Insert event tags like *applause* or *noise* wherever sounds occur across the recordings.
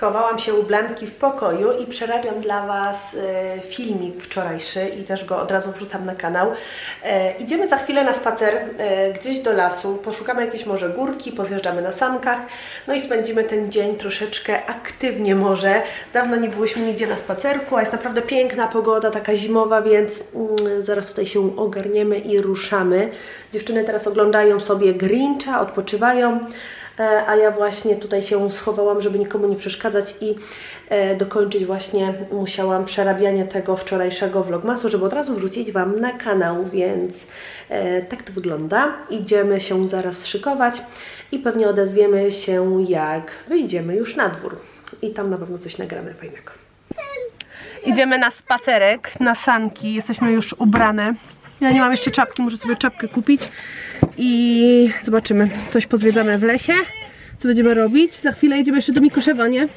Schowałam się u Blanki w pokoju i przerabiam dla Was e, filmik wczorajszy i też go od razu wrzucam na kanał. E, idziemy za chwilę na spacer e, gdzieś do lasu, poszukamy jakieś może górki, pozjeżdżamy na sankach, no i spędzimy ten dzień troszeczkę aktywnie może. Dawno nie byłyśmy nigdzie na spacerku, a jest naprawdę piękna pogoda, taka zimowa, więc mm, zaraz tutaj się ogarniemy i ruszamy. Dziewczyny teraz oglądają sobie Grincha, odpoczywają. E, a ja właśnie tutaj się schowałam, żeby nikomu nie przeszkadzać i e, dokończyć właśnie musiałam przerabianie tego wczorajszego vlogmasu, żeby od razu wrzucić Wam na kanał, więc e, tak to wygląda. Idziemy się zaraz szykować i pewnie odezwiemy się jak wyjdziemy już na dwór i tam na pewno coś nagramy fajnego. Idziemy na spacerek, na sanki, jesteśmy już ubrane. Ja nie mam jeszcze czapki, muszę sobie czapkę kupić i zobaczymy. Coś pozwiedzamy w lesie, co będziemy robić. Za chwilę jedziemy jeszcze do Mikoszewa, nie?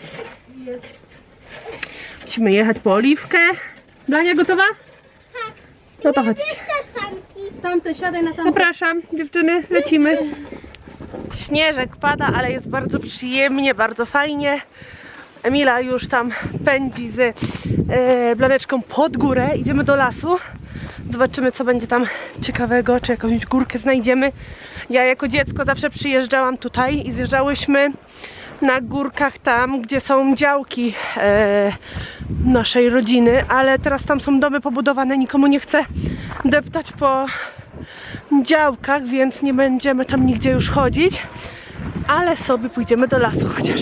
Musimy jechać po oliwkę. Dania gotowa? Tak. No to chodźcie. Tamte, siadaj na tamte. Zapraszam, dziewczyny, lecimy. Śnieżek pada, ale jest bardzo przyjemnie, bardzo fajnie. Emila już tam pędzi z e, Blaneczką pod górę. Idziemy do lasu. Zobaczymy, co będzie tam ciekawego, czy jakąś górkę znajdziemy. Ja jako dziecko zawsze przyjeżdżałam tutaj i zjeżdżałyśmy na górkach tam, gdzie są działki e, naszej rodziny, ale teraz tam są domy pobudowane, nikomu nie chce deptać po działkach, więc nie będziemy tam nigdzie już chodzić, ale sobie pójdziemy do lasu chociaż.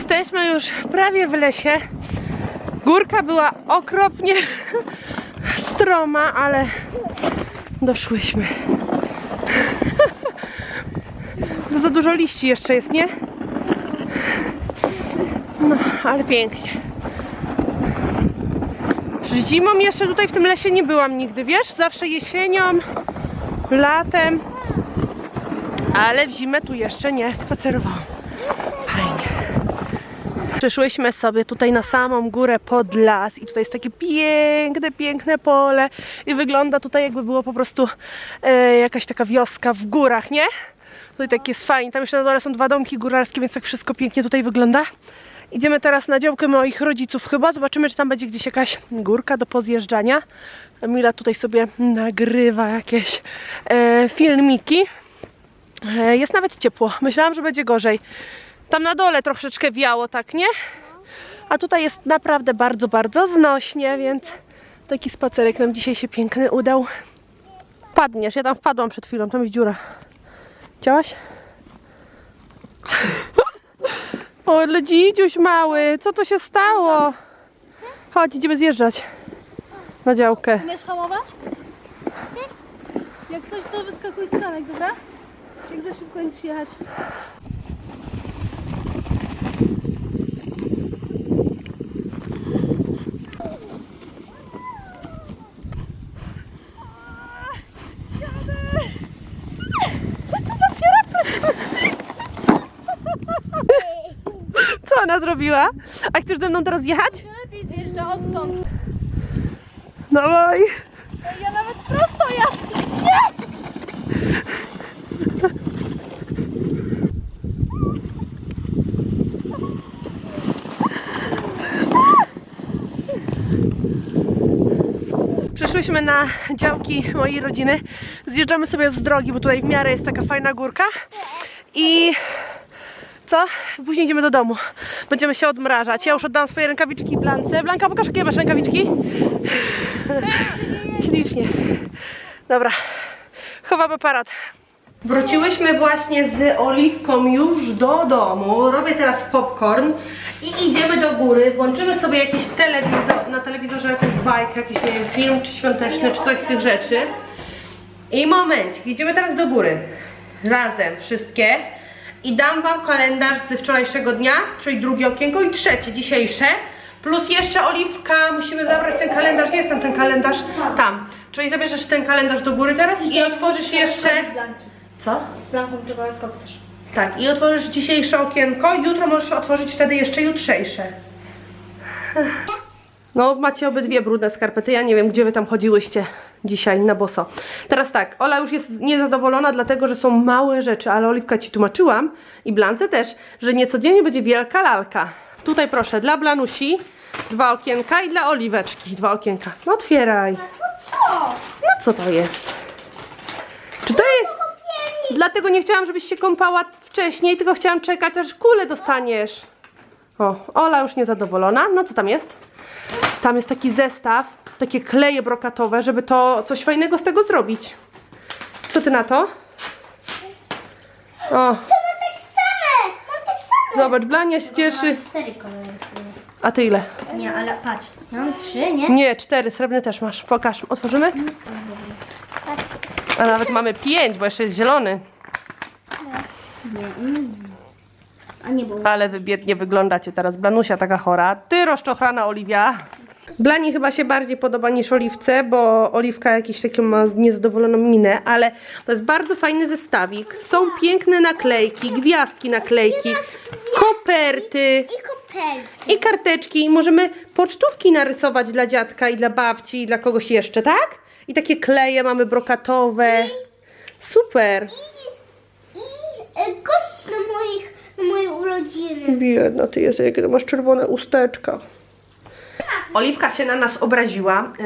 Jesteśmy już prawie w lesie. Górka była okropnie *laughs* stroma, ale doszłyśmy. *laughs* Za dużo liści jeszcze jest, nie? No, ale pięknie. Zimą jeszcze tutaj w tym lesie nie byłam nigdy, wiesz? Zawsze jesienią, latem. Ale w zimę tu jeszcze nie spacerowałam. Fajnie. Przeszłyśmy sobie tutaj na samą górę pod las i tutaj jest takie piękne, piękne pole i wygląda tutaj jakby było po prostu e, jakaś taka wioska w górach, nie? Tutaj tak jest fajnie, tam jeszcze na dole są dwa domki góralskie, więc tak wszystko pięknie tutaj wygląda. Idziemy teraz na działkę moich rodziców chyba, zobaczymy czy tam będzie gdzieś jakaś górka do pozjeżdżania. Emila tutaj sobie nagrywa jakieś e, filmiki. E, jest nawet ciepło, myślałam, że będzie gorzej. Tam na dole troszeczkę wiało, tak nie? A tutaj jest naprawdę bardzo, bardzo znośnie, więc taki spacerek nam dzisiaj się piękny udał. Padniesz, ja tam wpadłam przed chwilą, tam jest dziura. Chciałaś? *laughs* O, dzidziuś mały, co to się stało? Chodź, idziemy zjeżdżać na działkę. Umiesz hamować? Jak ktoś to wyskakuj z sanek, dobra? Jak za szybko będziesz jechać. Zrobiła? A chcesz ze mną teraz jechać? Lepiej zjeżdża odtąd. Dawaj. Ja nawet prosto jadę. Przeszłyśmy na działki mojej rodziny. Zjeżdżamy sobie z drogi, bo tutaj w miarę jest taka fajna górka. I co? Później idziemy do domu. Będziemy się odmrażać. Ja już oddałam swoje rękawiczki Blance. Blanka, pokaż jakie masz rękawiczki. Ślicznie. Dobra. Chowam aparat. Wróciłyśmy właśnie z Oliwką już do domu. Robię teraz popcorn i idziemy do góry. Włączymy sobie jakiś telewizor, na telewizorze jakąś bajkę, jakiś nie wiem, film czy świąteczny, czy coś z tych rzeczy. I momencik, idziemy teraz do góry. Razem, wszystkie. I dam wam kalendarz ze wczorajszego dnia, czyli drugie okienko i trzecie, dzisiejsze. Plus jeszcze Oliwka, musimy zabrać ten kalendarz. Jest tam ten kalendarz? Tam. Czyli zabierzesz ten kalendarz do góry teraz i otworzysz jeszcze... Co? Z Blanką czekoladką też. Tak, i otworzysz dzisiejsze okienko, jutro możesz otworzyć wtedy jeszcze jutrzejsze. No, macie obydwie brudne skarpety. Ja nie wiem, gdzie wy tam chodziłyście dzisiaj na boso. Teraz tak, Ola już jest niezadowolona, dlatego że są małe rzeczy, ale Oliwka ci tłumaczyłam i Blance też, że niecodziennie będzie wielka lalka. Tutaj proszę, dla Blanusi dwa okienka i dla Oliweczki dwa okienka. No otwieraj. No co to jest? Czy to jest... Dlatego nie chciałam, żebyś się kąpała wcześniej, tylko chciałam czekać, aż kulę dostaniesz. O, Ola już niezadowolona. No co tam jest? Tam jest taki zestaw, takie kleje brokatowe, żeby to coś fajnego z tego zrobić. Co ty na to? O, Mam tak same! Mam tak same! zobacz, Blania się cieszy. Mam cztery kolory. A ty ile? Nie, ale patrz. Mam trzy, nie? Nie, cztery, srebrny też masz. Pokaż, otworzymy? Patrz. A nawet mamy pięć, bo jeszcze jest zielony. A nie. Ale wy biednie wyglądacie teraz. Blanusia taka chora. Ty rozczochrana Oliwia. Blani chyba się bardziej podoba niż Oliwce, bo Oliwka jakiś taką ma niezadowoloną minę, ale to jest bardzo fajny zestawik. Są piękne naklejki, gwiazdki naklejki, koperty I i karteczki. I możemy pocztówki narysować dla dziadka i dla babci i dla kogoś jeszcze, tak? I takie kleje mamy brokatowe. Super. I, e, gość na moich, na moje urodziny. Biedna ty jest, jakie masz czerwone usteczka. Oliwka się na nas obraziła yy,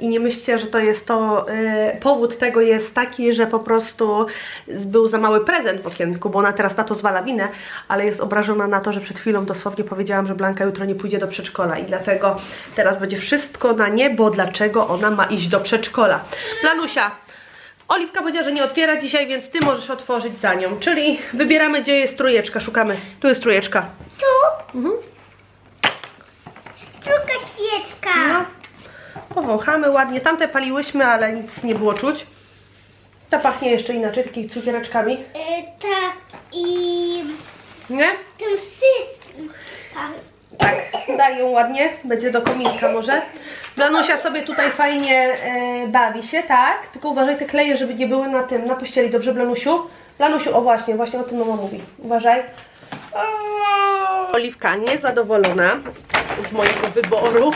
i nie myślcie, że to jest to, yy, powód tego jest taki, że po prostu był za mały prezent w okienku, bo ona teraz na to zwala winę, ale jest obrażona na to, że przed chwilą dosłownie powiedziałam, że Blanka jutro nie pójdzie do przedszkola i dlatego teraz będzie wszystko na nie, bo dlaczego ona ma iść do przedszkola. Planusia, Oliwka powiedziała, że nie otwiera dzisiaj, więc ty możesz otworzyć za nią, czyli wybieramy, gdzie jest trójeczka, szukamy. Tu jest trójeczka. Tu Mhm. druga. No. Powąchamy ładnie. Tamte paliłyśmy, ale nic nie było czuć. Ta pachnie jeszcze inaczej, takimi cukiereczkami. E, tak i Nie? tym wszystkim. Tak. Tak, daj ją ładnie. Będzie do kominka może. Danusia sobie tutaj fajnie e, bawi się, tak? Tylko uważaj te kleje, żeby nie były na tym, na pościeli. Dobrze, Blanusiu? Blanusiu, o właśnie, właśnie o tym mama mówi. Uważaj. Oliwka niezadowolona z mojego wyboru.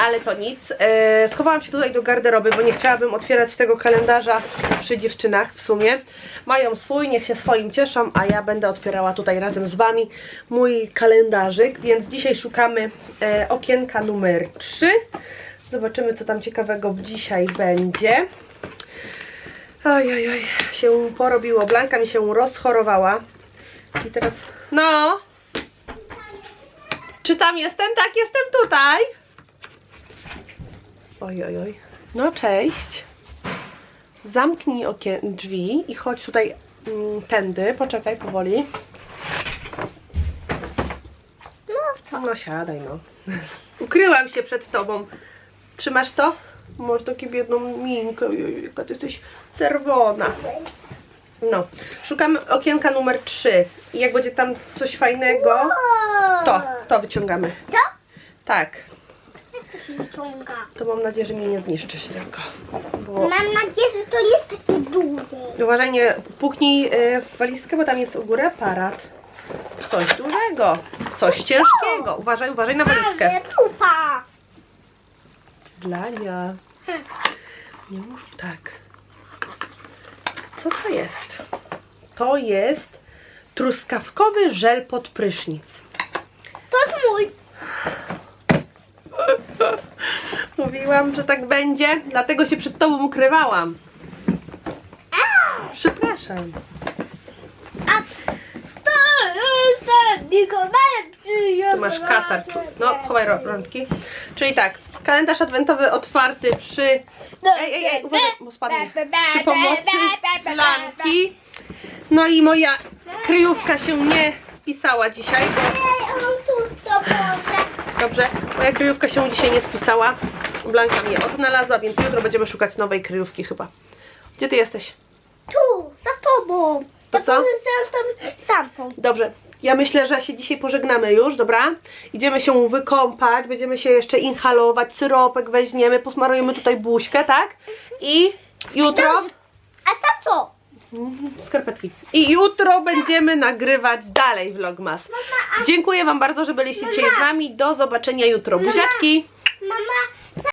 Ale to nic. E, schowałam się tutaj do garderoby, bo nie chciałabym otwierać tego kalendarza przy dziewczynach w sumie. Mają swój, niech się swoim cieszą, a ja będę otwierała tutaj razem z Wami mój kalendarzyk, więc dzisiaj szukamy e, okienka numer 3. Zobaczymy, co tam ciekawego dzisiaj będzie. Oj, oj, oj, się porobiło. Blanka mi się rozchorowała. I teraz, no. Czy tam jestem? Tak, jestem tutaj. Oj, oj, oj. No cześć. Zamknij okien drzwi i chodź tutaj mm, tędy. Poczekaj powoli. No, siadaj no. *laughs* Ukryłam się przed tobą. Trzymasz to? Masz takie biedną minkę. Jaka ty jesteś czerwona. No. Szukamy okienka numer 3. I jak będzie tam coś fajnego, to, to wyciągamy. To? Tak. To mam nadzieję, że mnie nie zniszczysz tego. Bo... Mam nadzieję, że to nie jest takie duże. Uważaj, nie puknij y, w walizkę, bo tam jest u góry aparat. Coś dużego, coś ciężkiego. Uważaj, uważaj na walizkę. Ale tupa. Dlania. Nie mów tak. Co to jest? To jest truskawkowy żel pod prysznic. To jest mój. Mówiłam, że tak będzie, dlatego się przed tobą ukrywałam. Przepraszam. A to. Ty masz katar. czu- No, chowaj ro- rączki. Czyli tak, kalendarz adwentowy otwarty przy... Ej, ej, ej, uważaj, bo spadnie. Przy pomocy lamki. No i moja kryjówka się nie spisała dzisiaj, bo Ej, on tu to może. Dobrze, moja kryjówka się dzisiaj nie spisała. Blanka mnie odnalazła, więc jutro będziemy szukać nowej kryjówki chyba. Gdzie ty jesteś? Tu, za tobą. To Ja co? sampą. Dobrze. Ja myślę, że się dzisiaj pożegnamy już, dobra? Idziemy się wykąpać, będziemy się jeszcze inhalować, syropek weźmiemy, posmarujemy tutaj buźkę, tak? I jutro... A tam co? Skarpetki. I jutro będziemy nagrywać dalej vlogmas. Dziękuję Wam bardzo, że byliście dzisiaj z nami. Do zobaczenia jutro. Buziaczki! Mama,